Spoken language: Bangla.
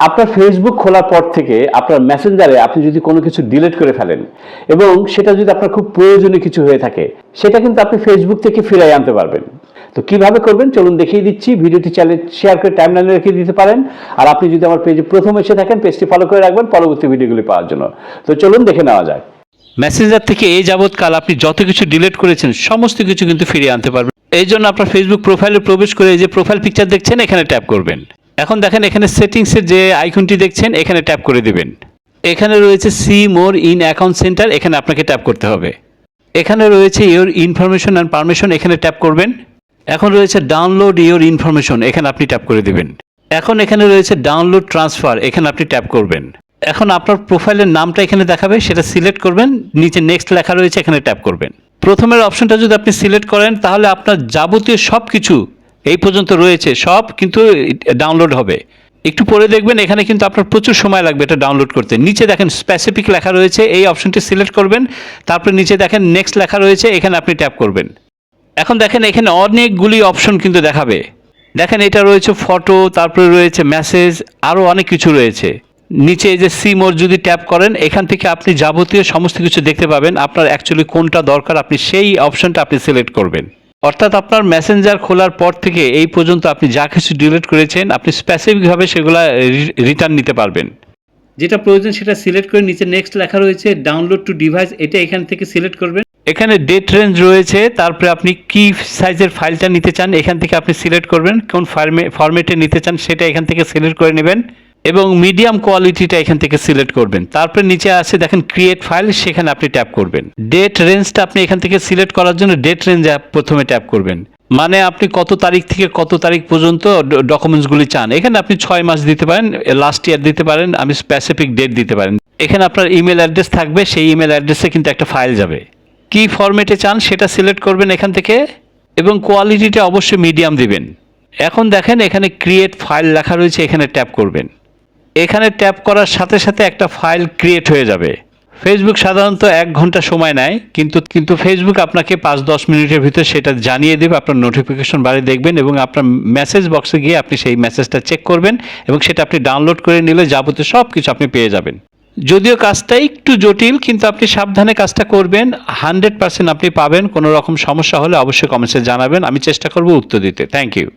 আপনার ফেসবুক খোলার পর থেকে আপনার মেসেঞ্জারে আপনি যদি কোনো কিছু ডিলিট করে ফেলেন, এবং সেটা যদি আপনার খুব প্রয়োজনীয় কিছু হয়ে থাকে, সেটা কিন্তু আপনি ফেসবুক থেকে ফিরাই আনতে পারবেন। তো কীভাবে করবেন? চলুন দেখিয়ে দিচ্ছি। ভিডিওটি চ্যানেল শেয়ার করে টাইমলাইনে রেখে দিতে পারেন। আর আপনি যদি আমার পেজে প্রথম এসে থাকেন পেজটি ফলো করে রাখবেন পরবর্তী ভিডিওগুলি পাওয়ার জন্য। তো চলুন দেখে নেওয়া যাক। মেসেঞ্জার থেকে এই যাবৎকাল আপনি যত কিছু ডিলিট করেছেন, সমস্ত কিছু কিন্তু ফিরিয়ে আনতে পারবেন। এই জন্য আপনার ফেসবুক প্রোফাইলে প্রবেশ করে যে প্রোফাইল পিকচার দেখছেন, এখানে ট্যাপ করবেন। এখন দেখেন এখানে সেটিংসের যে আইকনটি দেখছেন, এখানে ট্যাপ করে দেবেন। এখানে রয়েছে see more in account centre এখানে আপনাকে ট্যাপ করতে হবে। এখানে রয়েছে ইওর ইনফরমেশন অ্যান্ড পারমিশন এখানে ট্যাপ করবেন। এখন রয়েছে ডাউনলোড ইওর ইনফরমেশন এখানে আপনি ট্যাপ করে দেবেন। এখন এখানে রয়েছে ডাউনলোড ট্রান্সফার এখানে আপনি ট্যাপ করবেন। এখন আপনার প্রোফাইলের নামটা এখানে দেখাবে, সেটা সিলেক্ট করবেন, নিচে নেক্সট লেখা রয়েছে, এখানে ট্যাপ করবেন। প্রথমের অপশনটা যদি আপনি সিলেক্ট করেন, তাহলে আপনার যাবতীয় সব কিছু এই পর্যন্ত রয়েছে, সব কিন্তু ডাউনলোড হবে। একটু পরে দেখবেন এখানে কিন্তু আপনার প্রচুর সময় লাগবে এটা ডাউনলোড করতে। নিচে দেখেন স্পেসিফিক লেখা রয়েছে, এই অপশনটি সিলেক্ট করবেন, তারপরে নিচে দেখেন নেক্সট লেখা রয়েছে, এখানে আপনি ট্যাপ করবেন। এখন দেখেন এখানে অনেকগুলি অপশন কিন্তু দেখাবে। দেখেন এটা রয়েছে ফটো তারপরে রয়েছে মেসেজ আরও অনেক কিছু রয়েছে। নিচে এই যে সিমোর যদি ট্যাপ করেন, এখান থেকে আপনি যাবতীয় সমস্ত কিছু দেখতে পাবেন, আপনার অ্যাকচুয়ালি কোনটা দরকার, আপনি সেই অপশনটা আপনি সিলেক্ট করবেন। অর্থাৎ আপনার মেসেঞ্জার খোলার পর থেকে এই পর্যন্ত আপনি যা কিছু ডিলিট করেছেন আপনি স্পেসিফিকভাবে সেগুলো রিটার্ন নিতে পারবেন। যেটা প্রয়োজন সেটা সিলেক্ট করে নিচে নেক্সট লেখা রয়েছে ডাউনলোড টু ডিভাইস এটা এখান থেকে সিলেক্ট করবেন। এখানে ডেট রেঞ্জ রয়েছে তারপরে আপনি কি সাইজের ফাইলটা নিতে চান এখান থেকে আপনি সিলেক্ট করবেন কোন ফর্মে ফরম্যাটে নিতে চান সেটা এখান থেকে সিলেক্ট করে নেবেন। এবং মিডিয়াম কোয়ালিটিটা এখান থেকে সিলেক্ট করবেন। তারপরে নিচে আছে, দেখেন ক্রিয়েট ফাইল সেখানে আপনি ট্যাপ করবেন। ডেট রেঞ্জটা আপনি এখান থেকে সিলেক্ট করার জন্য ডেট রেঞ্জ প্রথমে ট্যাপ করবেন। মানে আপনি কত তারিখ থেকে কত তারিখ পর্যন্ত ডকুমেন্টসগুলি চান। এখানে আপনি ছয় মাস দিতে পারেন লাস্ট ইয়ার দিতে পারেন, আমি স্পেসিফিক ডেট দিতে পারেন। এখানে আপনার ইমেল অ্যাড্রেস থাকবে, সেই ইমেল অ্যাড্রেসে কিন্তু একটা ফাইল যাবে। কি ফরম্যাটে চান সেটা সিলেক্ট করবেন এখান থেকে এবং কোয়ালিটিটা অবশ্যই মিডিয়াম দিবেন। এখন দেখেন এখানে ক্রিয়েট ফাইল লেখা রয়েছে, এখানে ট্যাপ করবেন। এখানে ট্যাপ করার সাথে সাথে একটা ফাইল ক্রিয়েট হয়ে যাবে। ফেসবুক সাধারণত এক ঘণ্টা সময় নেয়, কিন্তু কিন্তু ফেসবুক আপনাকে পাঁচ দশ মিনিটের ভিতরে সেটা জানিয়ে দেবে, আপনার নোটিফিকেশন বাড়ি দেখবেন এবং আপনার মেসেজ বক্সে গিয়ে আপনি সেই মেসেজটা চেক করবেন এবং সেটা আপনি ডাউনলোড করে নিলে যাবতীয় সব কিছু আপনি পেয়ে যাবেন। যদিও কাজটা একটু জটিল, কিন্তু আপনি সাবধানে কাজটা করবেন হান্ড্রেড পার্সেন্ট আপনি পাবেন, কোনো রকম সমস্যা হলে অবশ্যই কমেন্টসে জানাবেন, আমি চেষ্টা করব উত্তর দিতে। Thank you